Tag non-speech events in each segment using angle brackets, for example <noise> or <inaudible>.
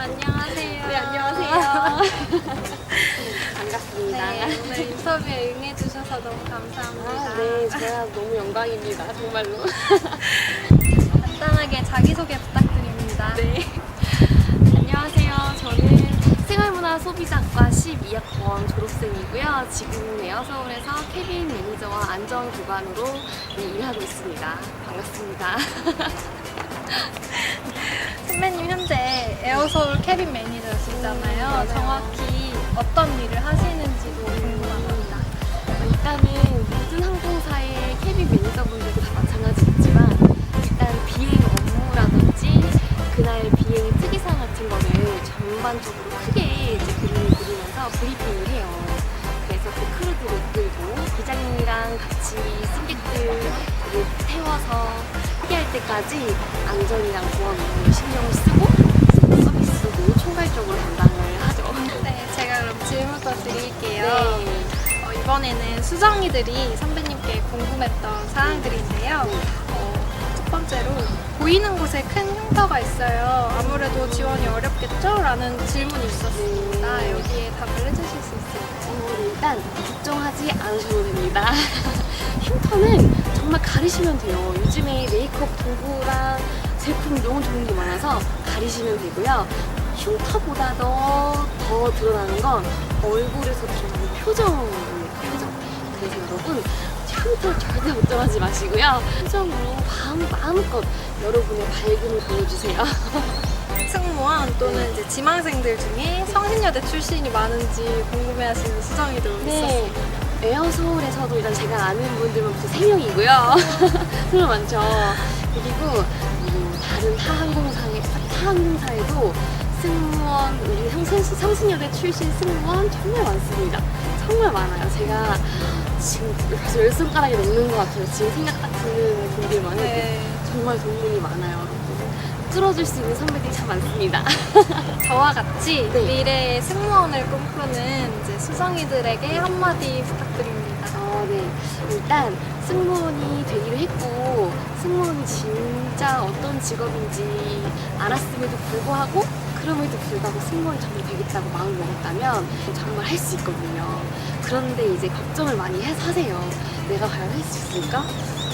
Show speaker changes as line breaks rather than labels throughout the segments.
안녕하세요.
네, 안녕하세요. 반갑습니다.
네, 오늘 인터뷰에 응해주셔서 너무 감사합니다.
아, 네, 제가 너무 영광입니다. 정말로.
간단하게 자기소개 부탁드립니다.
네. 안녕하세요. 저는 생활문화 소비자과 12학번 졸업생이고요. 지금 에어서울에서 캐빈 매니저와 안전 구간으로 네, 일하고 있습니다. 반갑습니다. <laughs>
선배님 현재 에어서울 캐빈 매니저시잖아요. 정확히 어떤 일을 하시는지도 궁금합니다.
일단은 모든 항공사의 캐빈 매니저분들도 다 마찬가지겠지만 일단 비행 업무라든지 그날 비행 특이사항 같은 거를 전반적으로 크게 이제 그림을 그리면서 브리핑을 해요. 그래서 그 크루들을 이끌고 기장님이랑 같이 승객들을 태워서 피할 때까지 안전이랑 보안 업무에 신경을 쓰고 서비스도 총괄적으로 담당을 하죠.
네, 제가 그럼 질문부터 드릴게요.
네.
어, 이번에는 수정이들이 선배님께 궁금했던 사항들인데요. 어, 첫 번째로 보이는 곳에 큰 흉터가 있어요. 아무래도 지원이 어렵겠죠? 라는 질문이 있었습니다.
음.
여기에 답을 해주실 수 있을까요?
어, 일단 걱정하지 않으셔도 됩니다. <laughs> 흉터는 정말 가리시면 돼요. 요즘에 메이크업 도구랑 제품 너무 좋은 게 많아서 가리시면 되고요. 흉터보다 더, 더 드러나는 건 얼굴에서 드러나는 표정입니다. 표정. 그래서 여러분 흉터 절대 걱정하지 마시고요. 표정으로 마음, 마음껏 여러분의 밝음을 보여주세요. <laughs>
승무원 또는 이제 지망생들 중에 성신여대 출신이 많은지 궁금해하시는 수정이도
네.
있었어요.
에어 서울에서도 일단 제가 아는 분들만 벌써 3명이고요. <laughs> 정말 많죠. 그리고 뭐 다른 타 항공사에, 타 항공사에도 승무원, 우리 성신여대 출신 승무원 정말 많습니다. 정말 많아요. 제가 지금 벌써 열 손가락에 넘는 것 같아요. 지금 생각 딱 드는 분들만 해도
네.
정말 동문이 많아요. 여러분. 뚫어줄 수 있는 선배들이 참 많습니다. <laughs>
저와 같이
네.
미래의 승무원을 꿈꾸는 이제 수정이들에게 한마디 부탁드립니다.
어, 네. 일단 승무원이 되기로 했고 승무원이 진짜 어떤 직업인지 알았음에도 불구하고 그럼에도 불구하고 승무원이 정말 되겠다고 마음을 먹었다면 정말 할 수 있거든요. 그런데 이제 걱정을 많이 해 사세요. 내가 과연 할 수 있을까?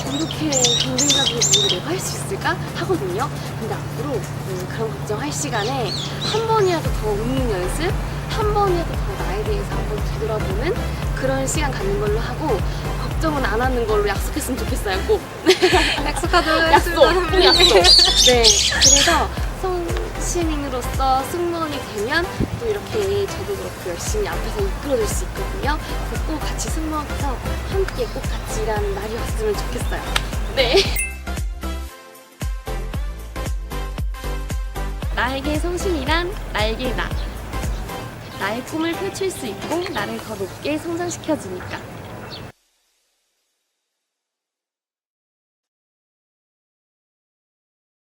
이렇게 경쟁자들이 보는데 내가 할 수 있을까? 하거든요. 근데 앞으로 음, 그런 걱정할 시간에 한 번이라도 더 웃는 연습, 한 번이라도 더 나에 대해서 한번 되돌아보는 그런 시간 갖는 걸로 하고 걱정은 안 하는 걸로 약속했으면 좋겠어요. 꼭. <laughs>
약속하도록
약속. 꼭 약속. 네. 그래서 성신인으로서 승무원이 되면 또 이렇게 저도 그렇고 열심히 앞에서 이끌어줄 수 있거든요. 꼭 같이 승무원께서 함께 꼭 같이 일하는 날이 왔으면 좋겠어요. 네. 나에게 성신이란 나에게 나. 나의 꿈을 펼칠 수 있고 나를 더 높게 성장시켜주니까.